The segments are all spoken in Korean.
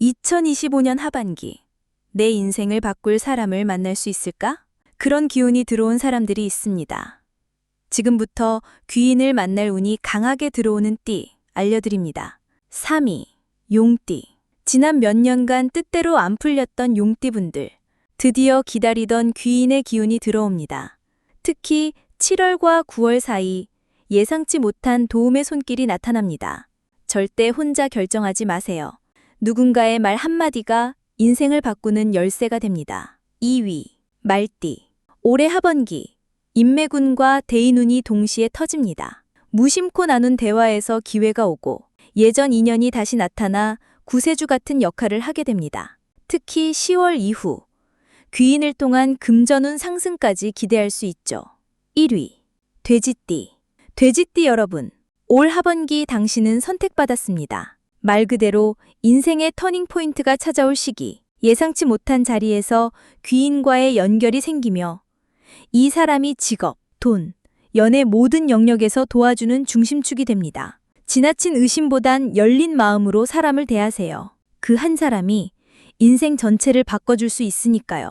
2025년 하반기 내 인생을 바꿀 사람을 만날 수 있을까? 그런 기운이 들어온 사람들이 있습니다. 지금부터 귀인을 만날 운이 강하게 들어오는 띠 알려드립니다. 3위 용띠 지난 몇 년간 뜻대로 안 풀렸던 용띠분들 드디어 기다리던 귀인의 기운이 들어옵니다. 특히 7월과 9월 사이 예상치 못한 도움의 손길이 나타납니다. 절대 혼자 결정하지 마세요. 누군가의 말 한마디가 인생을 바꾸는 열쇠가 됩니다. 2위, 말띠. 올해 하반기, 인매군과 대인운이 동시에 터집니다. 무심코 나눈 대화에서 기회가 오고 예전 인연이 다시 나타나 구세주 같은 역할을 하게 됩니다. 특히 10월 이후, 귀인을 통한 금전운 상승까지 기대할 수 있죠. 1위, 돼지띠. 돼지띠 여러분, 올 하반기 당신은 선택받았습니다. 말 그대로 인생의 터닝 포인트가 찾아올 시기, 예상치 못한 자리에서 귀인과의 연결이 생기며 이 사람이 직업, 돈, 연애 모든 영역에서 도와주는 중심축이 됩니다. 지나친 의심보단 열린 마음으로 사람을 대하세요. 그 한 사람이 인생 전체를 바꿔줄 수 있으니까요.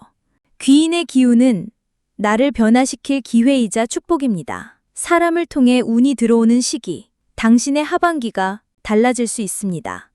귀인의 기운은 나를 변화시킬 기회이자 축복입니다. 사람을 통해 운이 들어오는 시기, 당신의 하반기가 달라질 수 있습니다.